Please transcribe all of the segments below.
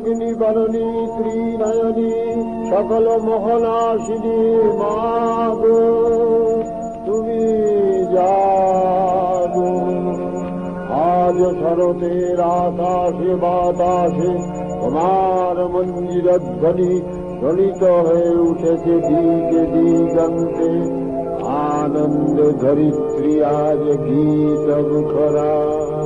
জাগোগ্নিবরণী ত্রিনয়নী, সকল মোহনাশিনী মাগো তুমি জাগো। আজ শরতের আকাশে, বাতাসে তোমার মন্দির ধ্বনি ধ্বনিত হয়ে উঠেছে দিকে দিগন্তে। আনন্দ ধরিত্রী আজ গীত মুখরা।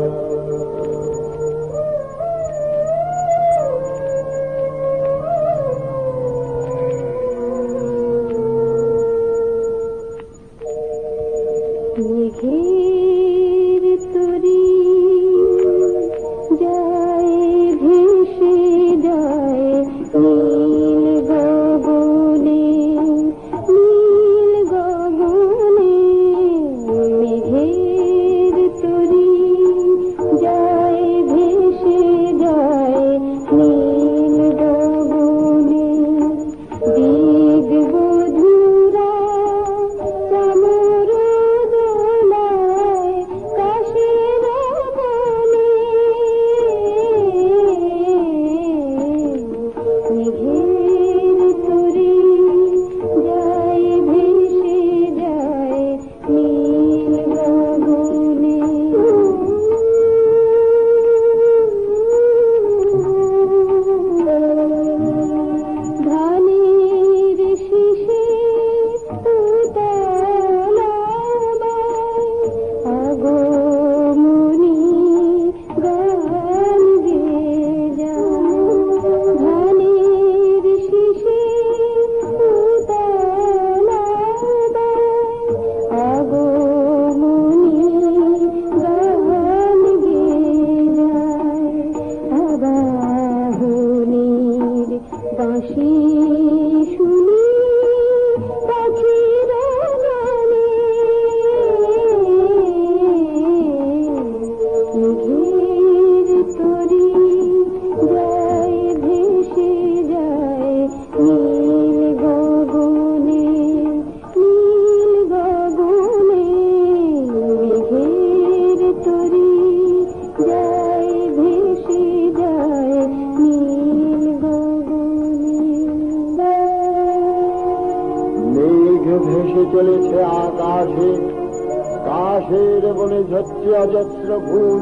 সর্বত্র ভুল,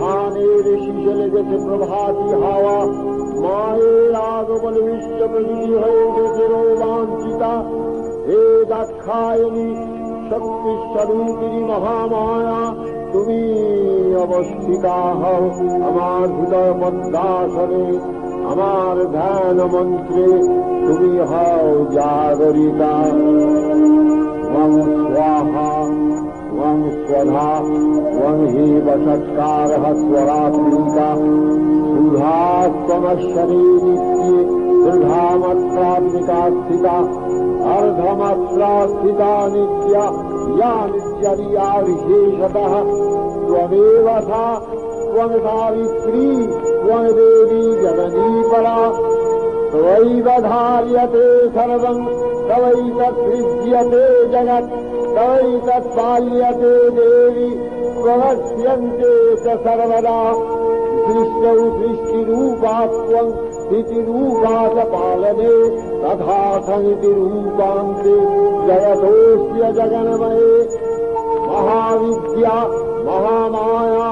ধানের শীষে লেগেছে প্রভাতী হাওয়া, মায়ের আগমনে বিশ্বপ্রীতি হয়ে গেছে রোমাঞ্চিতা। হে দাক্ষায়ণী শক্তি স্বরূপিনী মহামায়া, তুমি অবস্থিতা হও আমার হৃদয় পদ্মাসনে, আমার ধ্যান মন্ত্রে তুমি হও জাগরিতা। স্বাহা। स्वधा त्वं हि वषट्कारः स्वरात्मिका सुधात्वमश्वरी नित्ये दृढामत्रात्मिका स्थिता अर्धमात्रा स्थिता नित्या या नित्यरिया विशेषतः त्वमेव सा त्वं सावित्री त्वं देवी जगनी परा त्वैव धार्यते सर्वम् तवैतत्सृज्यते जगत् तवैतत्पाल्यते देवि त्वमस्यन्ते च सर्वदा। सृष्टौ सृष्टिरूपा त्वम् स्थितिरूपा च पालने तथा समितिरूपान्ते जयतोऽस्य जगन्मये महाविद्या महामाया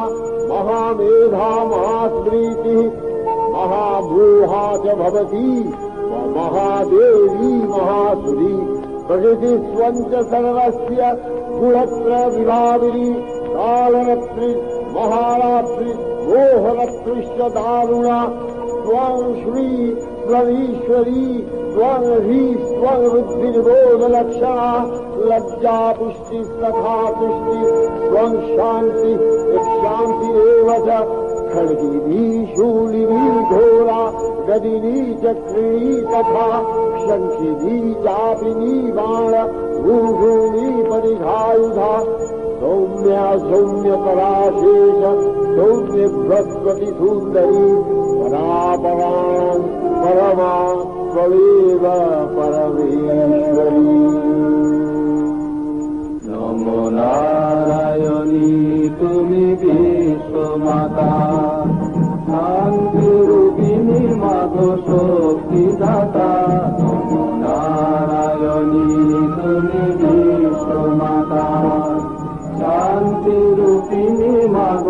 महामेधा महास्मृतिः महाभूहा च भवति महादेवी महासुरी प्रकृति स्वस्य गुणत्र विभाविनी कालरत्रि महारात्रि रोहलत्रिश्च दारुणा त्वं श्री त्वरीश्वरी त्वं हि त्वं वृद्धिनिरोधलक्षणा लज्जा पुष्टि तथा पुष्टि त्वं शान्ति शान्तिरेव च खड्गिभि शूलिभि घोरा गदिनी चक्रिणी तथा शंखिनी चापिनी बाण भूभूनी परिघायुधा, सौम्या सौम्य पराशेष सौम्य बृहस्पति सुंदरी परा पराण परमा त्वेव परमेश्वरी। नमो नारायणी तुम्हें विश्वमाता মাধ শক্তি দাতা নারায়ণী তুমি বিশ্বমাতা। শান্তি রূপিণী মাধ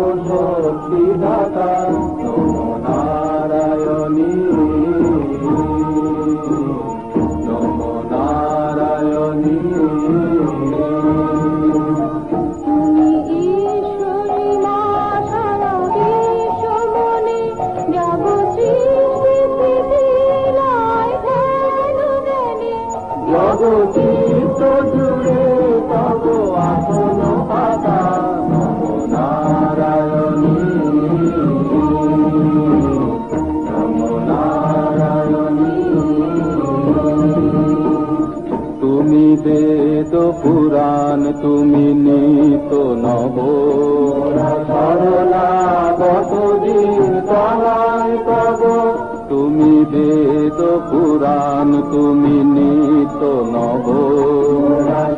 নিত নব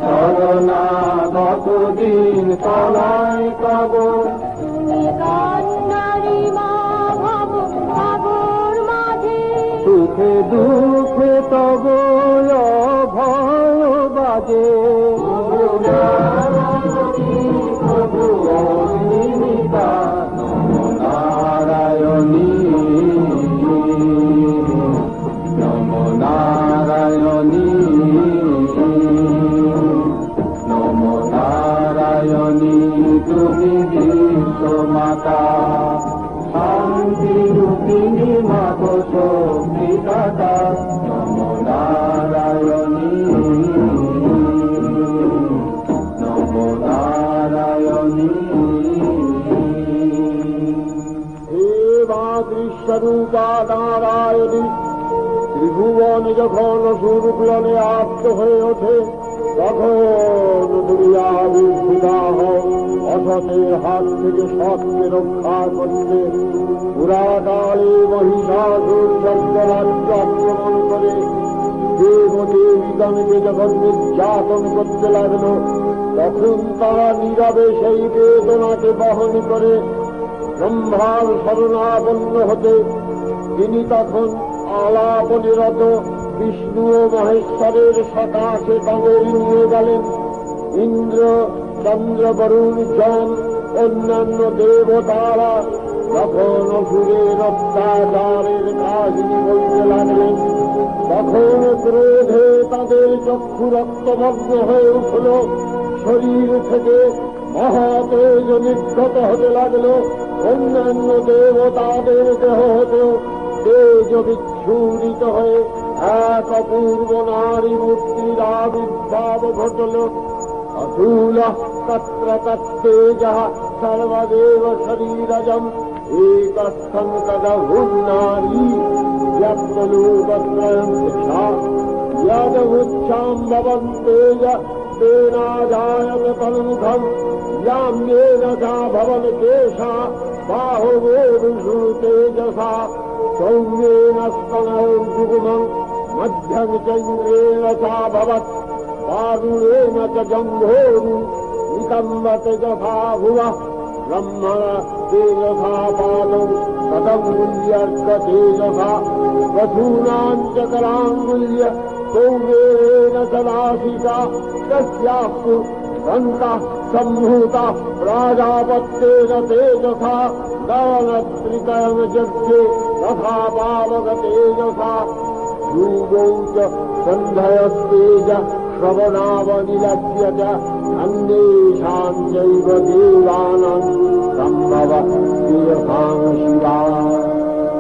শরণাগত দিন তলায় তব মা ভব মাঝে সুখে দুঃখে তুমি বিশ্বমাতা শান্তি রূপিণী মাত শক্তি দাতা নারায়ণী নমো নারায়ণী ত্রিভুবন যখন সুরুগ্লনে আপ্ত হয়ে ওঠে তখন অসতের হাত থেকে সৎকে রক্ষা করতে পুরাকালে মহিষাসুর চন্দ্রাজ্য আক্রমণ করে দেবদেবীগণকে যখন নির্যাতন করতে লাগল, তখন তারা নীরবে সেই বেদনাকে বহন করে ব্রহ্মার শরণাপন্ন হতে। তিনি তখন আলাপনিরত বিষ্ণু ও মহেশ্বরের সকাশে তাদের নিয়ে গেলেন। ইন্দ্র চন্দ্র বরুণ জন অন্যান্য দেবতারা তখন অসুরের অত্যাচারের কাহিনী বলতে লাগলেন, তখন ক্রোধে তাদের চক্ষু রক্তভগ্ন হয়ে উঠল। শরীর থেকে মহাতেজ নির্গত হতে লাগল। অন্যান্য দেবতাদের দেহ হতেও তেজ বিচ্ছুরিত হয়ে এক অপূর্ব নারী মূর্তির আবির্ভাব ঘটল। असूलः तत्र तत्तेजः सर्वदेव शरीरजम्। एकस्थम् तदहुन्नारी व्यक्तलोपत्रयम् शिक्षा भवन् भवन्तेज ते तन्मुखम् याम्येन चा भवन केशा बाहुवे तेजसा। सौम्येन स्तनौ विगुमौ मध्यमिचन्द्रेण चाभवत् ुरेण च जम्भोरु निकम्बत च भाभुव ब्रह्मण तेजसा बालौ वधूनाम् च कराङ्गुल्य सौर्येण सदासिता तस्याः सन्तः सम्भूता प्राजापत्येन तेजसा दवनत्रितचर्चो तथा पावकतेजसा यूयो च सन्धयस्तेज श्रवणावनिलभ्य च अन्येषाञ्चैव देवानाम् সম্ভব তেজসাং শিবা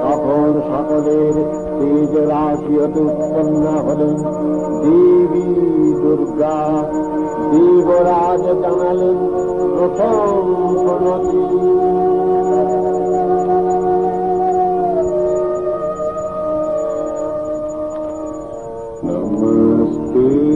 তখন সকলের তেজ রাশি হতে উৎপন্ন হলেন দেবী দুর্গা দেবরাজ জানালেন প্রথম প্রণতি नमस्ते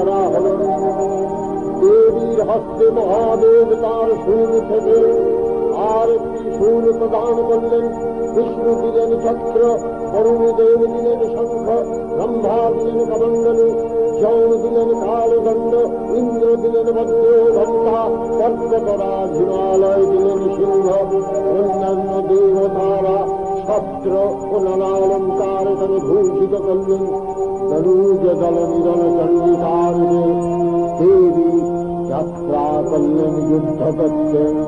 করা হল দেবীর হস্তে মহাদেব তার সুর থেকে আর একটি সুর প্রদান করলেন। বিষ্ণু দিলেন চক্র অরুণদেব দিলেন শঙ্খ, ব্রহ্মা দিলেন কমণ্ডলু, যৌন দিলেন কালদণ্ড, ইন্দ্র দিলেন বজ্র ঘণ্টা হিমালয় দিলেন সিংহ, অন্যান্য দেবতারা শস্ত্র ও নানা অলঙ্কার এখানে ভূষিত করলেন। তনুজ দল নিরল beni gün.